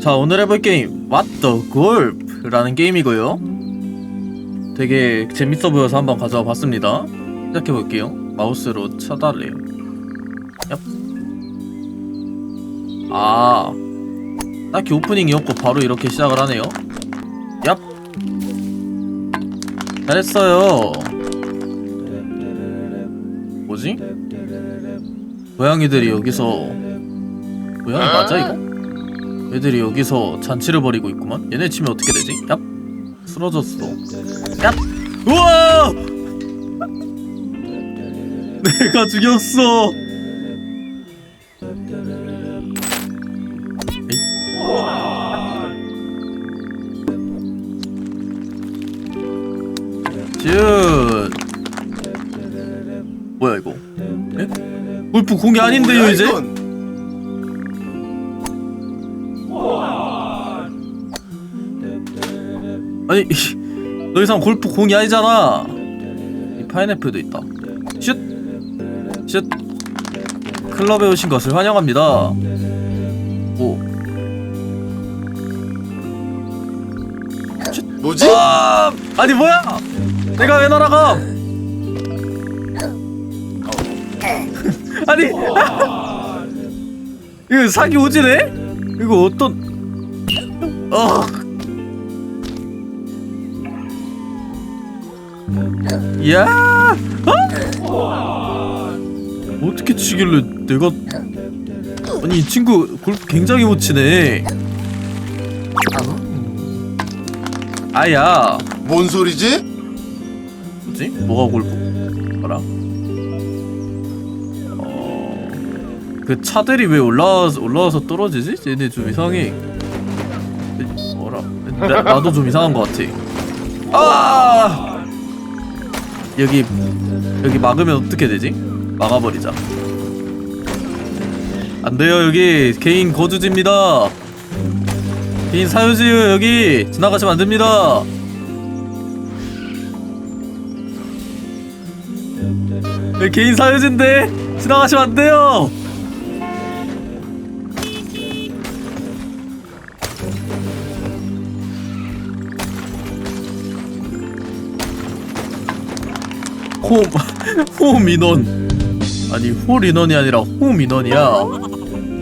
자 오늘 해볼 게임 What the Golf라는 게임이고요. 되게 재밌어 보여서 한번 가져와 봤습니다. 시작해 볼게요. 마우스로 쳐달래요. 얍. 아. 딱히 오프닝이었고 바로 이렇게 시작을 하네요. 얍. 잘했어요. 뭐지? 고양이들이 여기서 고양이 맞아 이거? 애들이 여기서 잔치를 벌이고 있구만. 얘네 치면 어떻게 되지? 얍. 쓰러졌어. 얍. 우와! 내가 죽였어. 슛. 뭐야 이거? 에? 골프 공이 아닌데요 이제? 이건? 아니 더 이상 골프 공이 아니잖아. 이 파인애플도 있다. 슛! 슛! 클럽에 오신 것을 환영합니다. 오. 뭐지? 아! 아니 뭐야? 내가 왜 날아가? 아니! 이거 사기 오지네? 이거 어떤 어 야! 어? 어떻게 치길래 내가 아니 이 친구 골프 굉장히 못 치네. 아야, 뭔 소리지? 뭐지? 뭐가 골프? 알아? 어, 그 차들이 왜 올라와 올라와서 떨어지지? 얘네 좀 이상해. 뭐라? 나, 나도 좀 이상한 것 같아. 아! 여기 여기 막으면 어떻게 되지? 막아버리자. 안 돼요 여기 개인 거주지입니다. 개인 사유지요 여기 지나가시면 안 됩니다. 여기 개인 사유지인데 지나가시면 안 돼요. 호, 호 민원. 아니, 홀 인원이 아니라 호 민원이야.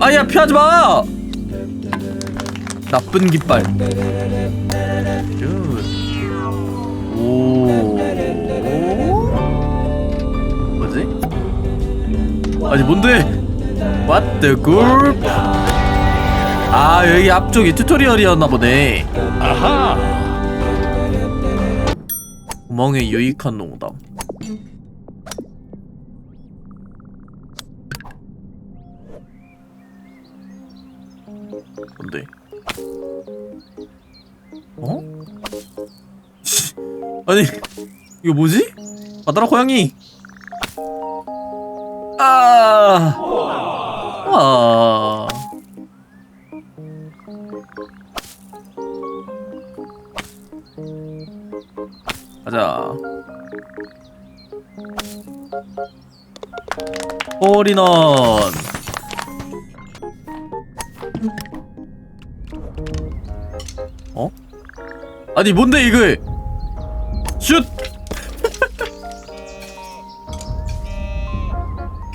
아야, 피하지 마! 나쁜 깃발. 굿. 오. 뭐지? 아니, 뭔데? What the group? 아, 여기 앞쪽이 튜토리얼이었나 보네. 아하! 구멍에 유익한 농담. 아니 이거 뭐지? 받아라 고양이. 아. 아. 가자. 홀인원. 어? 아니 뭔데 이거?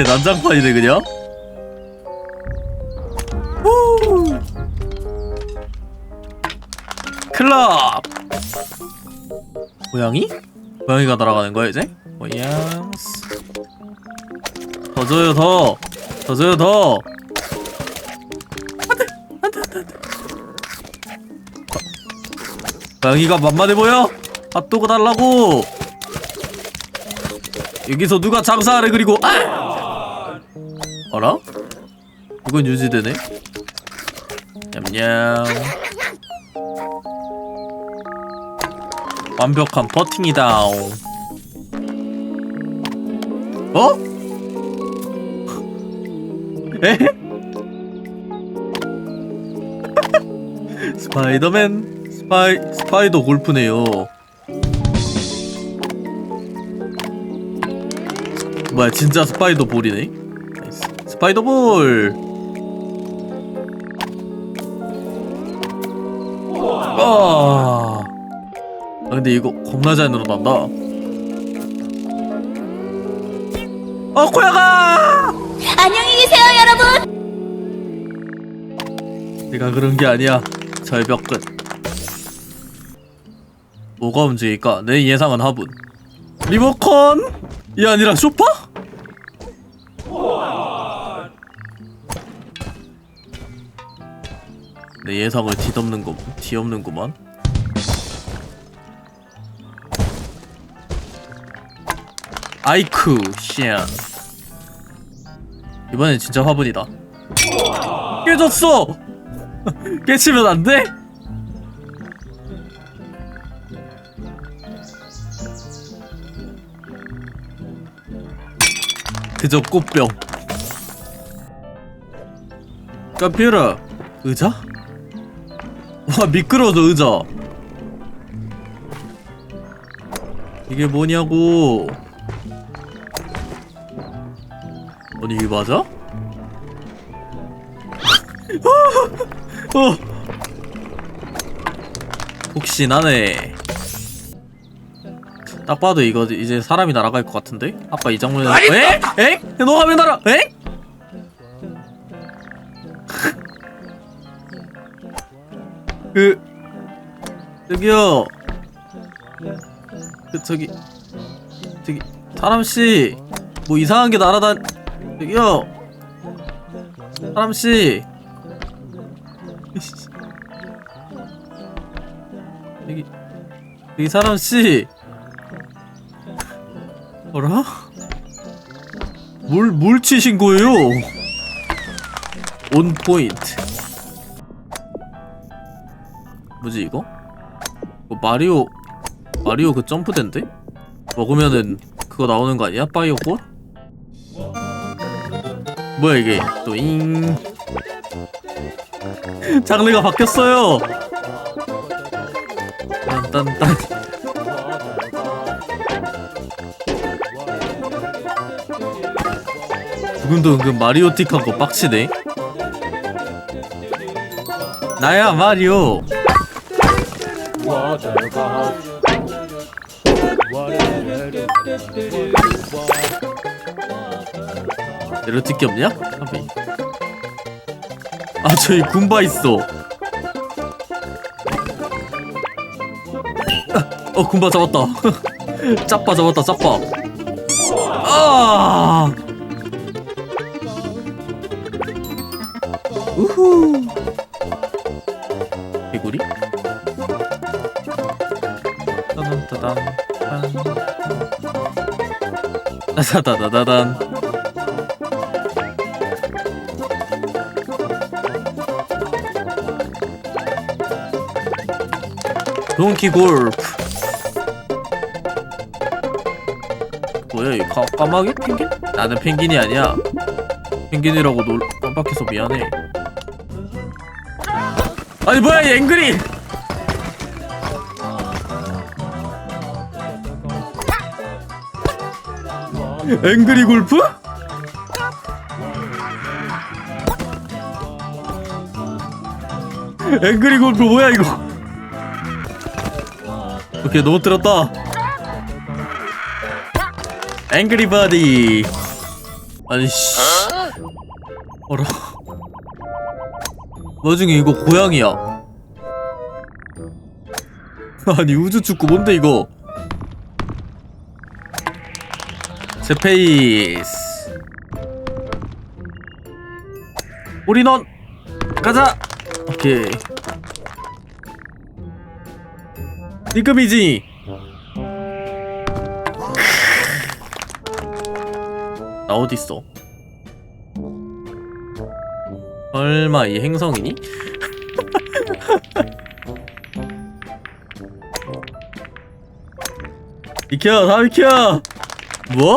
걔 난장판이네 그냥. 후! 클럽. 고양이? 고양이가 날아가는 거야 이제? 고양스. 더 줘요 더. 더 줘요 더. 고양이가 만만해 보여? 핫도그 달라고 여기서 누가 장사하래 그리고 아! 어라? 이건 유지되네 냠냠 완벽한 버팅이다 어? 에? 스파이더맨 스파이 스파이더 골프네요. 뭐야 진짜 스파이더 볼이네. 나이스. 스파이더 볼. 아. 아 근데 이거 겁나 잘 늘어난다. 어 고양아! 안녕히 계세요, 여러분. 내가 그런 게 아니야. 절벽 끝. 뭐가 움직일까? 내 예상은 화분. 리모컨? 이 아니라 쇼파? 예상을 뒤덮는 거 뒤엎는구만. 아이쿠 시안. 이번엔 진짜 화분이다. 깨졌어. 깨치면 안 돼? 그저 꽃병. 깜피라 의자? 와 미끄러져 의자. 이게 뭐냐고. 아니 이게 맞아? 어. 혹시나네. 딱 봐도 이거 이제 사람이 날아갈 것 같은데? 아까 이 장면에 에? 에? 너가 왜 날아? 에? 그 저기요. 그 저기 저기 사람 씨. 뭐 이상한 게 날아다 저기요. 사람 씨. 여기 여기 사람 씨 뭐라? 뭘, 뭘 치신 거예요? 온 포인트 뭐지 이거? 이거 마리오 마리오 그 점프댄데? 먹으면은 그거 나오는 거 아니야? 파이어 볼? 뭐야 이게 또잉 장르가 바뀌었어요. 딴딴딴. 지금도 은근 마리오틱한 거 빡치네. 나야 마리오. 에로틱이 없냐? 하비. 아 저기 군바 있어. 아, 어 군바 잡았다. 짜빠 잡았다 짜빠. 아. 따다다다단. 동키 골프. 뭐야 이 까, 까마귀 펭귄? 나는 펭귄이 아니야. 펭귄이라고 놀 깜빡해서 미안해. 아니 뭐야 이 앵그리 앵그리 골프? 앵그리 골프 뭐야 이거? 오케이 너무 들었다. 앵그리 바디. 아니 씨. 어라. 나중에 이거 고양이야. 아니 우주 축구 뭔데 이거 스페이스. 올인원 가자! 오케이. 니급이지? 나 어딨어? 설마 이 행성이니? 비켜 다 비켜 뭐?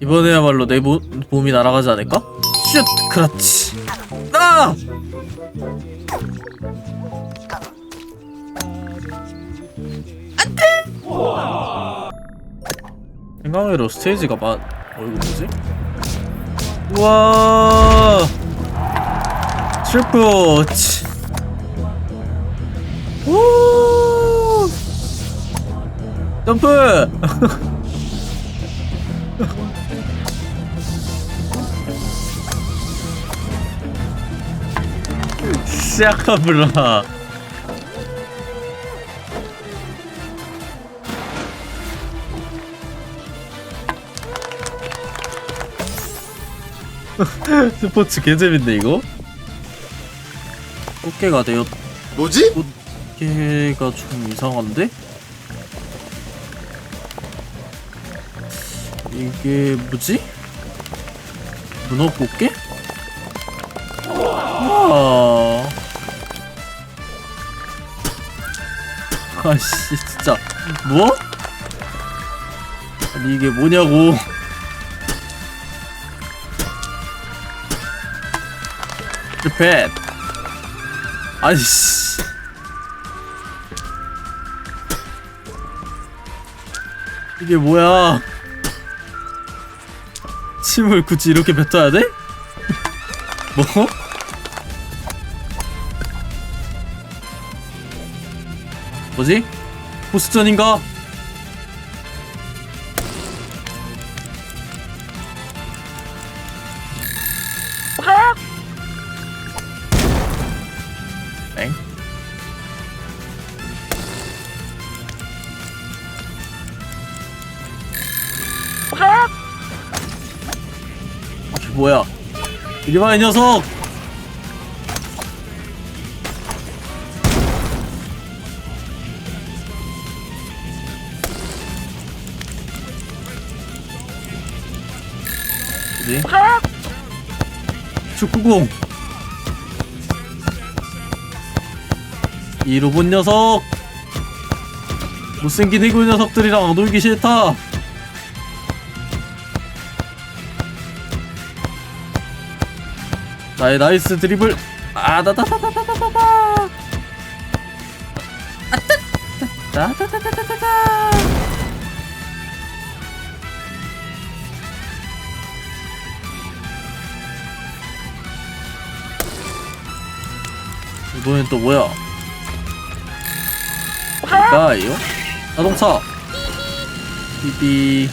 이번에야말로 내 모, 몸이 날아가지 않을까? 슛 그렇지 아! 생각외로 스테이지가 많... 어 이거 뭐지? 우와 트리플 치. 점프! 시아카블라 스포츠 개재밌네 이거 꽃게가 되었 뭐지? 꽃게가 좀 이상한데? 이게 뭐지? 문어 꽃게? 와 아씨 진짜 뭐? 아니 이게 뭐냐고 리펫 아이씨 이게 뭐야 침을 굳이 이렇게 뱉어야 돼? 뭐? 뭐지? 보스전인가? 이리 와이 녀석! 뭐지? 축구공. 이 로봇 녀석. 못생긴 해골 녀석들이랑 놀기 싫다 나의 나이스 드리블 아다다다다다다다 아따다다다다다다 이번엔 또 뭐야 이거? 자동차 삐삐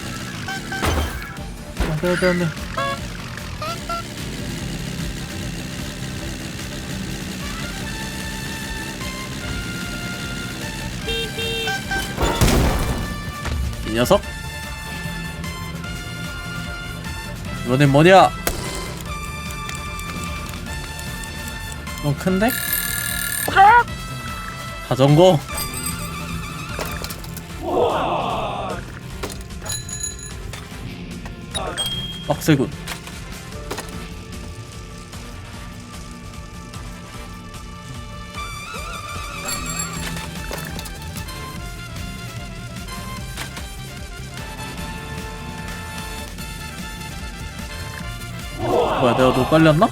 아다다다 이 녀석. 이번엔 뭐냐? 너 큰데? 자전거 빡세군 내가 너 빨리 왔나?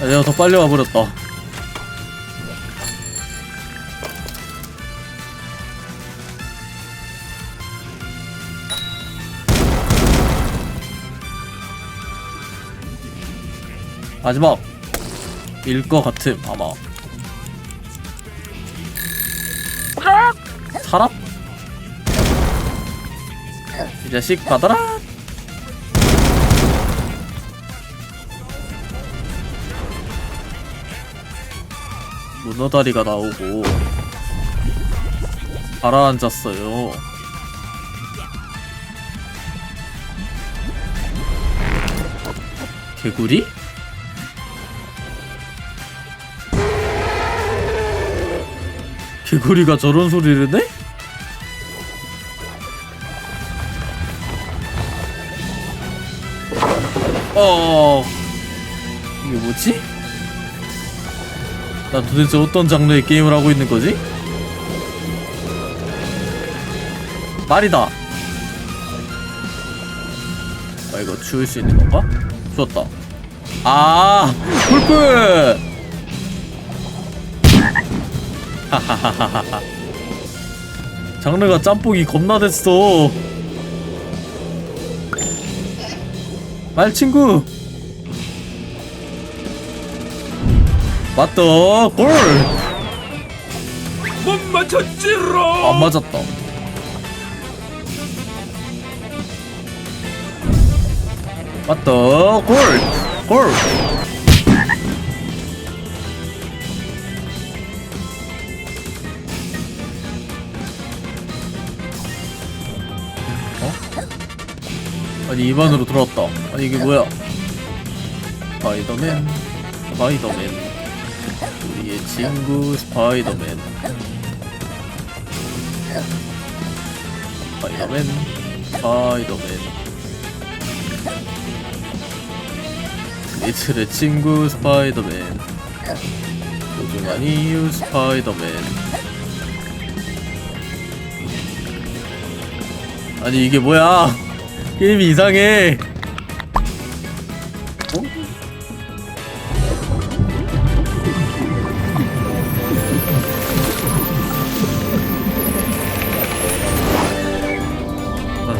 아, 내가 더 빨리 와버렸다. 마지막. 일것 같음 아마. 사람? 이 자식 받아라 문어다리가 나오고 가라앉았어요 개구리? 개구리가 저런 소리를 내? 어 이게 뭐지? 나 도대체 어떤 장르의 게임을 하고 있는 거지? 말이다. 아 이거 치울 수 있는 건가? 주웠다. 아. 하하하하하. 장르가 짬뽕이 겁나 됐어. 말 친구. 맞다 골! 못 맞췄지롱. 안 맞았다 맞다 골! 골! 어? 아니 입안으로 들어왔다 아니 이게 뭐야 스파이더맨 스파이더맨 친구 스파이더맨. 스파이더맨 스파이더맨. 이틀의 친구 스파이더맨. 소중한 이유 스파이더맨. 아니 이게 뭐야? 게임이 이상해. 어?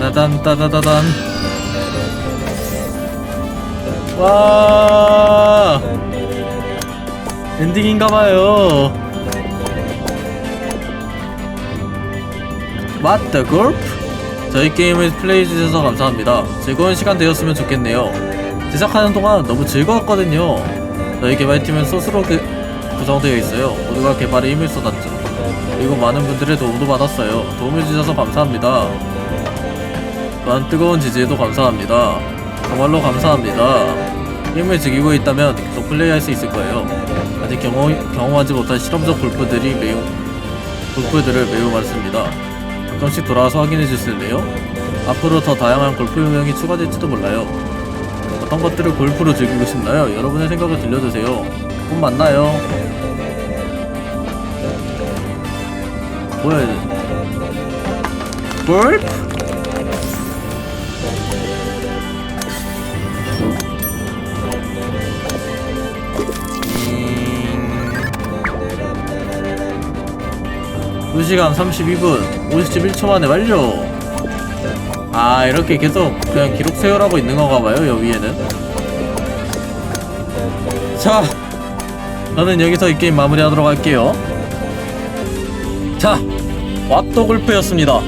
따다단 따다다단. 와. 엔딩인가봐요. 맞다 골프 저희 게임을 플레이해주셔서 감사합니다. 즐거운 시간 되었으면 좋겠네요. 제작하는 동안 너무 즐거웠거든요. 저희 개발팀은 스스로 그, 구성되어 있어요. 모두가 개발에 힘을 쏟았죠. 그리고 많은 분들의 도움도 받았어요. 도움을 주셔서 감사합니다 또한 뜨거운 지지에도 감사합니다. 정말로 감사합니다. 게임을 즐기고 있다면 계속 플레이할 수 있을 거예요. 아직 경험, 경험하지 못한 실험적 골프들이 매우 골프들을 매우 많습니다. 가끔씩 돌아와서 확인해 주실래요? 앞으로 더 다양한 골프 유형이 추가될지도 몰라요. 어떤 것들을 골프로 즐기고 싶나요? 여러분의 생각을 들려주세요. 곧 만나요. 뭐야 이거? 골프? 2시간 32분 51초 만에 완료. 아 이렇게 계속 그냥 기록 세우라고 있는 건가 봐요 여기 위에는. 자 저는 여기서 이 게임 마무리하도록 할게요. 자 왓도 골프였습니다.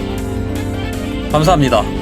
감사합니다